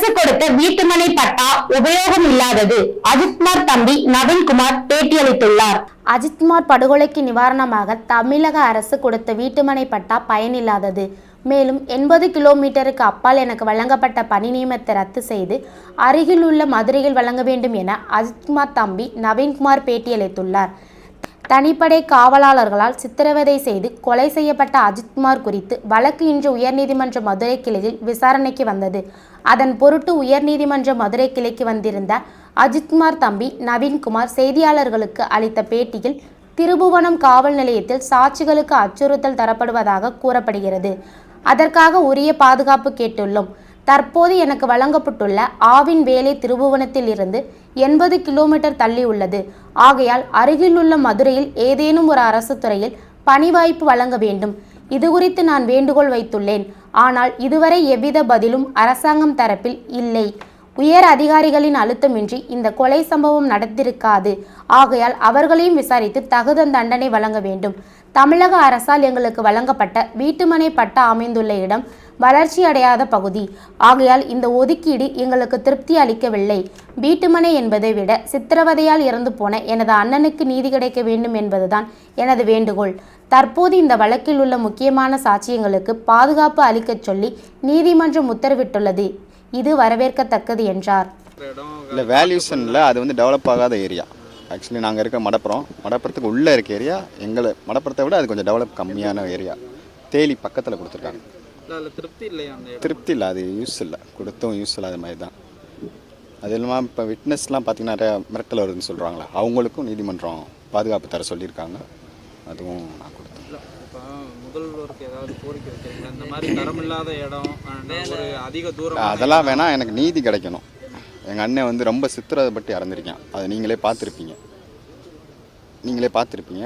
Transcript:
அரசு கொடுத்த வீட்டுமனை பட்டா உபயோகம் இல்லாதது அஜித்குமார் தம்பி நவீன்குமார் பேட்டியளித்துள்ளார். அஜித்குமார் படுகொலைக்கு நிவாரணமாக தமிழக அரசு கொடுத்த வீட்டுமனை பட்டா பயனில்லாதது. மேலும் எண்பது கிலோமீட்டருக்கு அப்பால் எனக்கு வழங்கப்பட்ட பணி நியமனத்தை ரத்து செய்து அருகில் உள்ள மதுரையில் வழங்க வேண்டும் என அஜித்குமார் தம்பி நவீன்குமார் பேட்டியளித்துள்ளார். தனிப்படை காவலாளர்களால் சித்திரவதை செய்து கொலை செய்யப்பட்ட அஜித்குமார் குறித்து வழக்கு இன்று உயர்நீதிமன்ற மதுரை கிளையில் விசாரணைக்கு வந்தது. அதன் பொருட்டு உயர்நீதிமன்ற மதுரை கிளைக்கு வந்திருந்த அஜித்குமார் தம்பி நவீன்குமார் செய்தியாளர்களுக்கு அளித்த பேட்டியில் திருபுவனம் காவல் நிலையத்தில் சாட்சிகளுக்கு அச்சுறுத்தல் தரப்படுவதாக கூறப்படுகிறது. அதற்காக உரிய பாதுகாப்பு கேட்டுள்ளோம். தற்போது எனக்கு வழங்கப்பட்டுள்ள ஆவின் வேலை திருபுவனத்திலிருந்து எண்பது கிலோமீட்டர் தள்ளி உள்ளது. ஆகையால் அருகிலுள்ள மதுரையில் ஏதேனும் ஒரு அரசு துறையில் பணிவாய்ப்பு வழங்க வேண்டும். இது குறித்து நான் வேண்டுகோள் வைத்துள்ளேன். ஆனால் இதுவரை எவ்வித பதிலும் அரசாங்கம் தரப்பில் இல்லை. உயர் அதிகாரிகளின் அழுத்தமின்றி இந்த கொலை சம்பவம் நடந்திருக்காது. ஆகையால் அவர்களையும் விசாரித்து தகுந்த தண்டனை வழங்க வேண்டும். தமிழக அரசால் எங்களுக்கு வழங்கப்பட்ட வீட்டுமனை பட்டா அமைந்துள்ள இடம் வளர்ச்சி அடையாத பகுதி. ஆகையால் இந்த ஒதுக்கீடு எங்களுக்கு திருப்தி அளிக்கவில்லை. வீட்டுமனை என்பதை விட சித்திரவதையால் இறந்து போன எனது அண்ணனுக்கு நீதி கிடைக்க வேண்டும் என்பதுதான் எனது வேண்டுகோள். தற்போது இந்த வழக்கில் உள்ள முக்கியமான சாட்சியங்களுக்கு பாதுகாப்பு அளிக்கச் சொல்லி நீதிமன்றம் உத்தரவிட்டுள்ளது. இது வரவேற்கத்தக்கது என்றார். இல்லை வேல்யூஷனில் அது வந்து டெவலப் ஆகாத ஏரியா ஆக்சுவலி நாங்கள் இருக்க மடப்புறம் மடப்புறத்துக்கு உள்ளே இருக்க ஏரியா எங்களை மடப்புறத்தை விட அது கொஞ்சம் டெவலப் கம்மியான ஏரியா தேலி பக்கத்தில் கொடுத்துருக்காங்க. அதில் திருப்தி இல்லையா அந்த திருப்தி இல்லை அது யூஸ் இல்லை. கொடுத்தும் யூஸ் இல்லாத மாதிரி தான் அது இல்லாமல் இப்போ விட்னஸ்லாம் பார்த்தீங்கன்னா நிறையா மிரட்டல் வருதுன்னு சொல்கிறாங்களா அவங்களுக்கும் நீதிமன்றம் பாதுகாப்பு தர சொல்லியிருக்காங்க. அதுவும் நான் கொடுத்தேன். இல்லை இப்போ முதல்வருக்கு ஏதாவது கோரிக்கை வைக்கிறீங்களா? இந்த மாதிரி தரமில்லாத இடம் and ஒரு அதிக தூரம் அதெல்லாம் வேணால் எனக்கு நீதி கிடைக்கணும். எங்கள் அண்ணன் வந்து ரொம்ப சித்திரப்பட்டு இறந்துருக்கேன் அதை நீங்களே பார்த்துருப்பீங்க. நீங்களே பார்த்துருப்பீங்க.